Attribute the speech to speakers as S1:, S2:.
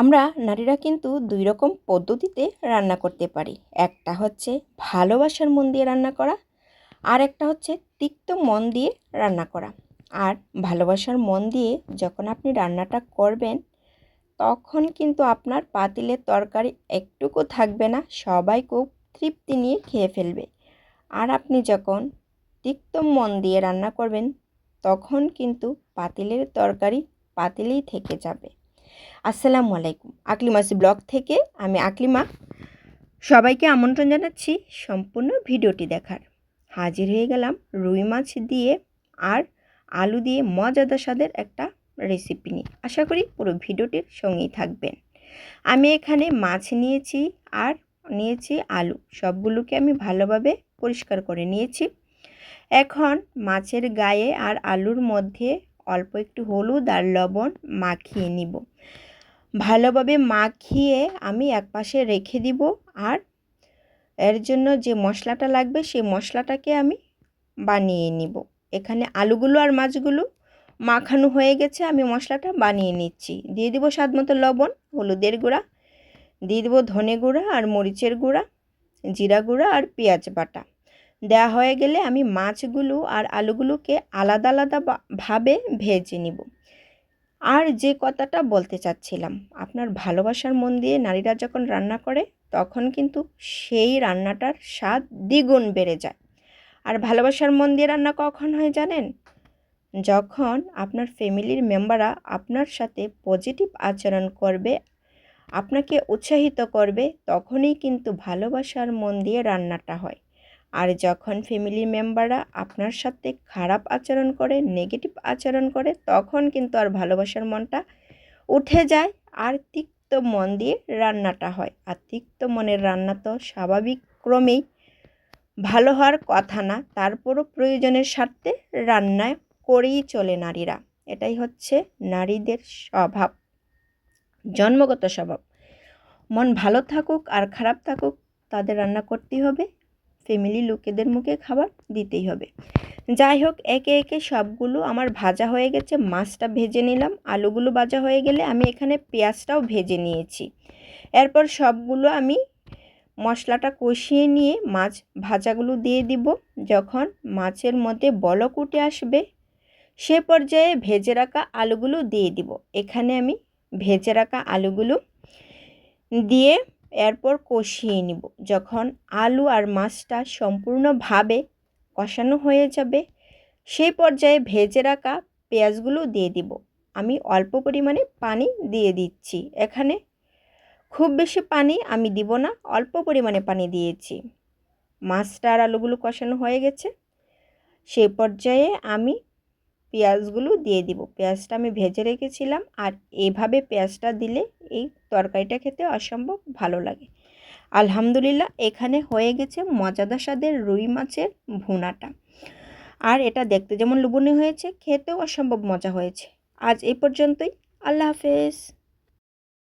S1: আমরা নারীরা কিন্তু দুই রকম পদ্ধতিতে রান্না করতে পারি। একটা হচ্ছে ভালোবাসার মন দিয়ে রান্না করা আর একটা হচ্ছে তিক্ত মন দিয়ে রান্না করা। আর ভালোবাসার মন দিয়ে যখন আপনি রান্নাটা করবেন, তখন কিন্তু আপনার পাতিলের তরকারি একটুকু থাকবে না, সবাই খুব তৃপ্তি নিয়ে খেয়ে ফেলবে। আর আপনি যখন তিক্ত মন দিয়ে রান্না করবেন, তখন কিন্তু পাতিলের তরকারি পাতিলেই থেকে যাবে। আসসালামু আলাইকুম। আকলিমাসি ব্লগ থেকে। আমি আকলিমা। সবাইকে আমন্ত্রণ জানাচ্ছি সম্পূর্ণ ভিডিওটি দেখার। হাজির হয়ে গেলাম রুই মাছ দিয়ে আর আলু দিয়ে মজাদার স্বাদের একটা রেসিপি নিয়ে। আশা করি পুরো ভিডিওটির সঙ্গেই থাকবেন। আমি এখানে মাছ নিয়েছি আর নিয়েছি আলু। সবগুলোকে আমি ভালোভাবে পরিষ্কার করে নিয়েছি। এখন মাছের গায়ে আর আলুর মধ্যে অল্প একটু হলুদ আর লবণ মাখিয়ে নিব। ভালোভাবে মাখিয়ে আমি একপাশে রেখে দিব আর এর জন্য যে মশলাটা লাগবে সেই মশলাটাকে আমি বানিয়ে নিব। এখানে আলুগুলো আর মাছগুলো মাখানো হয়ে গেছে, আমি মশলাটা বানিয়ে নিচ্ছি। দিয়ে দিব স্বাদ মতো লবণ, হলুদের গুঁড়া। দিয়ে দেবো ধনে গুঁড়া আর মরিচের গুঁড়া, জিরা গুঁড়া আর পেঁয়াজ বাটা। দেওয়া হয়ে গেলে আমি মাছগুলো আর আলুগুলোকে আলাদা আলাদা ভাবে ভেজে নিব। আর যে কথাটা বলতে চাচ্ছিলাম, আপনার ভালোবাসার মন দিয়ে নারীরা যখন রান্না করে, তখন কিন্তু সেই রান্নাটার স্বাদ দ্বিগুণ বেড়ে যায়। আর ভালোবাসার মন দিয়ে রান্না কখন হয় জানেন? যখন আপনার ফ্যামিলির মেম্বাররা আপনার সাথে পজিটিভ আচরণ করবে, আপনাকে উৎসাহিত করবে, তখনই কিন্তু ভালোবাসার মন দিয়ে রান্নাটা হয়। আর যখন ফ্যামিলি মেম্বাররা আপনার সাথে খারাপ আচরণ করে নেগেটিভ আচরণ করে, তখন কিন্তু আর ভালোবাসার মনটা উঠে যায়। আর তিক্ত মন দিয়ে রান্নাটা হয়। আর তিক্ত মনের রান্না তো স্বাভাবিক ক্রমেই ভালো হওয়ার কথা না। তারপরও প্রয়োজনের স্বার্থে রান্নায় করেই চলে নারীরা। এটাই হচ্ছে নারীদের স্বভাব, জন্মগত স্বভাব। মন ভালো থাকুক আর খারাপ থাকুক, তাদের রান্না করতেই হবে। ফ্যামিলি লোকেদের মুখে খাবার দিতেই হবে। যাই হোক, একে একে সবগুলো আমার ভাজা হয়ে গেছে, মাছটা ভেজে নিলাম, আলুগুলো ভাজা হয়ে গেলে আমি এখানে পেঁয়াজটাও ভেজে নিয়েছি। এরপর সবগুলো আমি মশলাটা কষিয়ে নিয়ে মাছ ভাজাগুলো দিয়ে দিব। যখন মাছের মধ্যে বলক উঠে আসবে, সে পর্যায়ে ভেজে রাখা আলুগুলো দিয়ে দিব। এখানে আমি ভেজে রাখা আলুগুলো দিয়ে এরপর কষিয়ে নিব। যখন আলু আর মাছটা সম্পূর্ণভাবে কষানো হয়ে যাবে, সেই পর্যায়ে ভেজে রাখা পেঁয়াজগুলো দিয়ে দিব। আমি অল্প পরিমাণে পানি দিয়ে দিচ্ছি। এখানে খুব বেশি পানি আমি দিব না, অল্প পরিমাণে পানি দিয়েছি। মাছটা আর আলুগুলো কষানো হয়ে গেছে। সেই পর্যায়ে আমি পেঁয়াজগুলো দিয়ে দিব। পেঁয়াজটা আমি ভেজে রেখেছিলাম আর এভাবে পেঁয়াজটা দিলে এই তরকারিটা খেতে অসম্ভব ভালো লাগে। আলহামদুলিল্লাহ এখানে হয়ে গেছে মজাদার স্বাদের রুই মাছের ভুনাটা। আর এটা দেখতে যেমন লুবনি হয়েছে, খেতেও অসম্ভব মজা হয়েছে। আজ এই পর্যন্তই। আল্লাহ হাফেজ।